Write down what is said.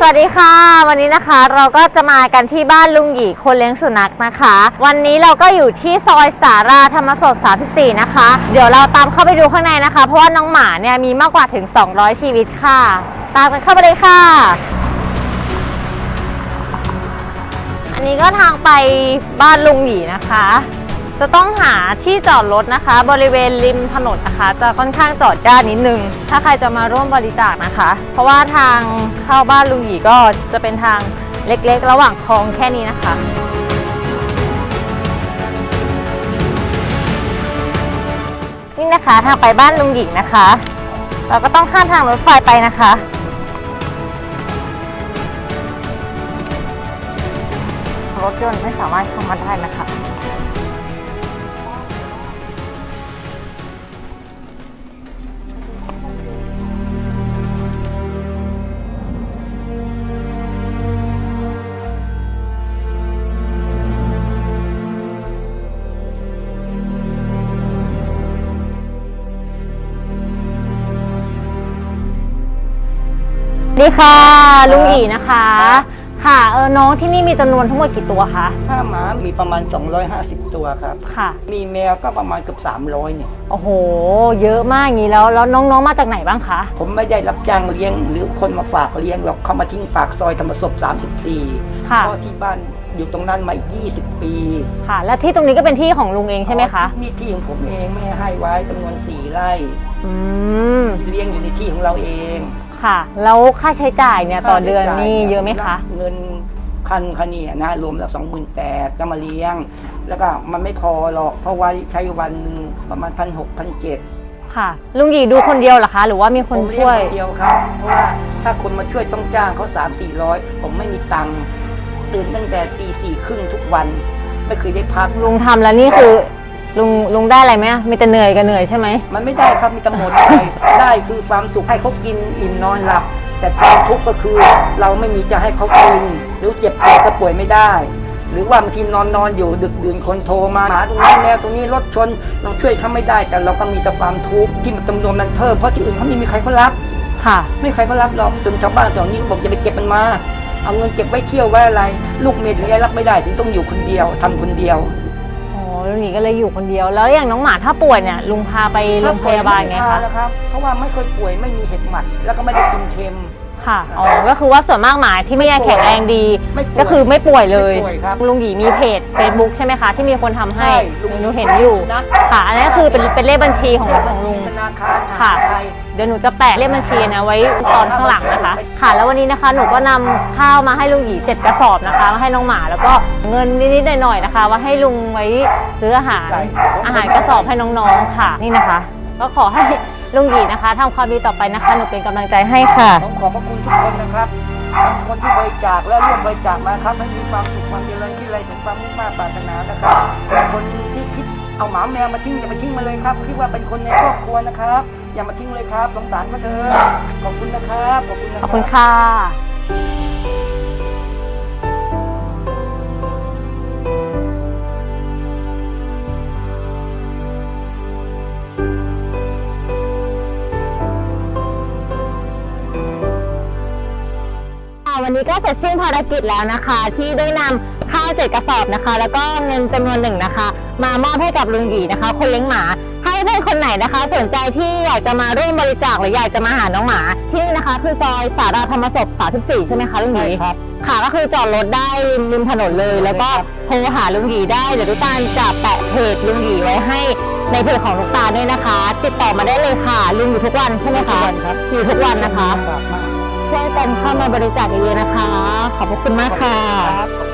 สวัสดีค่ะ วันนี้นะคะเราก็จะมากันที่บ้านลุงหยีคนเลี้ยงสุนัขนะคะ วันนี้เราก็อยู่ที่ซอยสาราธรรมศพ34 นะคะ เดี๋ยวเราตามเข้าไปดูข้างในนะคะ เพราะว่าน้องหมาเนี่ยมีมากกว่าถึง 200 ชีวิตค่ะ ตามกันเข้าไปเลยค่ะ อันนี้ก็ทางไปบ้านลุงหยีนะคะ จะต้องหาที่จอดรถนะคะ บริเวณริมถนนนะคะ จะค่อนข้างจอดยากนิดนึง ถ้าใครจะมาร่วมบริจาคนะคะ เพราะว่าทางเข้าบ้านลุงหยีก็จะเป็นทางเล็กๆ ระหว่างคลองแค่นี้นะคะนี่นะคะทางไปบ้านลุงหยีนะคะ เราก็ต้องข้ามทางรถไฟไปนะคะ รถยนต์ไม่สามารถเข้ามาได้นะคะ ดีค่ะ ลุงอีนะคะ ค่ะเออน้องที่นี่มีจำนวนทั้งหมดกี่ตัวคะ ถ้าหมามีประมาณ 250 ตัวครับ ค่ะ มีแมวก็ประมาณเกือบ300เนี่ย โอ้โห เยอะมากอย่างนี้แล้ว แล้วน้องๆมาจากไหนบ้างคะ ผมไม่ได้รับจ้างเลี้ยง หรือคนมาฝากเลี้ยงหรอกเขามาทิ้งปากซอยธรรมศพ34ค่ะ เพราะที่บ้านอยู่ตรงนั้นมา20 ปีค่ะ แล้วที่ตรงนี้ก็เป็นที่ของลุงเองใช่ไหมคะนี่ที่ของผมเองแม่ให้ไว้จำนวน4ไร่อืมที่เลี้ยงอยู่ในที่ของเราเอง ค่ะ แล้วค่าใช้จ่ายเนี่ยต่อเดือนนี่เยอะไหมคะ เงินพันคะเนี่ยนะรวมแล้วสองหมื่นแปดก็มาเลี้ยง แล้วก็มันไม่พอหรอกเพราะว่าใช้วันหนึ่งประมาณพันหกพันเจ็ดค่ะ ลุงหยีดูคนเดียวเหรอคะ หรือว่ามีคนผมเลี้ช่วยคนเดียวครับ เพราะว่าถ้าคนมาช่วยต้องจ้างเขาสามสี่ร้อยผมไม่มีตังค์ตื่นตั้งแต่ตีสี่ครึ่งทุกวัน ไม่เคยได้พักลุงทำแล้วนี่คือ ลุงลุงได้อะไรไหมมีแต่เหนื่อยกับเหนื่อยใช่ไหม มันไม่ได้ครับมีกำหนดอะไรได้คือความสุขให้เขากินอิ่มนอนหลับ แต่ความทุกข์ก็คือ เราไม่มีจะให้เขากิน หรือเจ็บป่วยก็ป่วยไม่ได้ หรือว่าบางทีนอนนอนอยู่ดึกดื่นคนโทรมาหมาตรงนี้แมวตรงนี้รถชนเราช่วยเขาไม่ได้ แต่เราก็มีแต่ความทุกข์ที่มันจำนวนมันเพิ่มเพราะที่อื่นเขาไม่มีใครเขารับ ค่ะ ไม่มีใครเขารับหรอกจนชาวบ้านแถวนี้บอกจะไปเก็บมันมา เอาเงินเก็บไว้เที่ยวไว้อะไร ลูกเมียถึงได้รับไม่ได้ถึงต้องอยู่คนเดียวทำคนเดียวอ๋อ ลุงหยีก็เลยอยู่คนเดียว แล้วอย่างน้องหมาถ้าป่วยเนี่ยลุงพาไปโรงพยาบาลไงม่ด้พคะแล้วครับ เพราะว่าไม่เคยป่วยไม่มีเห็บหมัด แล้วก็ไม่ได้กินเค็ม ค่ะอ๋อก็คือว่าส่วนมากหมาที่ไม่ได้แข็งแรงดี ไม่ป่วยก็คือไม่ป่วยเลยไม่ป่วยครับลุงหยีมีเพจ Facebook ใช่ไหมคะ ที่มีคนทำให้ใช่ลุงหนูเห็นอยู่นะ ค่ะอันนี้นคือเป็นเป็นเลขบัญชีของของลุง ธนาคารค่ะ ไทย เดี๋ยวหนูจะแปะเลขบัญชีนะไว้ตอนข้างหลังนะคะ ค่ะ แล้ววันนี้นะคะหนูก็นำข้าวมาให้ลุงหยีเจ็ดกระสอบนะคะมาให้น้องหมา แล้วก็เงินนิดๆหน่อยๆนะคะว่าให้ลุงไว้ซื้ออาหารอาหารกระสอบให้น้องๆค่ะนี่นะคะ ก็ขอให้ลุงหยีนะคะทำความดีต่อไปนะคะหนูเป็นกำลังใจให้ค่ะผมขอบพระคุณทุกคนนะครับทั้งคนที่บริจาคและร่วมบริจาคมาครับให้มีความสุขความเจริญที่ไรสมความมุ่งมั่นปรารถนานะครับคนที่คิด เอาหมาแมวมาทิ้งอย่าไปทิ้งมาเลยครับคิดว่าเป็นคนในครอบครัวนะครับ อย่ามาทิ้งเลยครับสงสารมาเถอะขอบคุณนะครับขอบคุณนะขรัอบคุณค่ะ ค่ะวันนี้ก็เสร็จสิ้นภารกิจแล้วนะคะ ที่ได้นำข้าวเจ็ดกระสอบนะคะ แล้วก็เงินจำนวนหนึ่งนะคะ มามอบให้กับลุงหยีนะคะ คนเลี้ยงหมา ถ้าเพื่อนๆคนไหนนะคะ สนใจที่อยากจะมาร่วมบริจาคหรืออยากจะมาหาน้องหมา ที่นี่นะคะ คือซอยสาราธรรมศพ34ใช่ไหมคะลุงหใช่ยี ครับ ค่ะก็คือจอดรถได้ริมริมถนนเลย แล้วก็โทรหาลุงหยีได้เดี๋ยวลูกตาลจะแปะเพจลุงหยีไว้ให้ในเพจของลูกตาลด้วยนะคะ ติดต่อมาได้เลยค่ะลุงอยู่ทุกวันใช่ไหมคะทุกวันครับ อยู่ทุกวันนะคะลำบากมากช่วยกันเข้ามาบริจาคเยอะๆนะคะ ขอบพระคุณมากค่ะ ครับ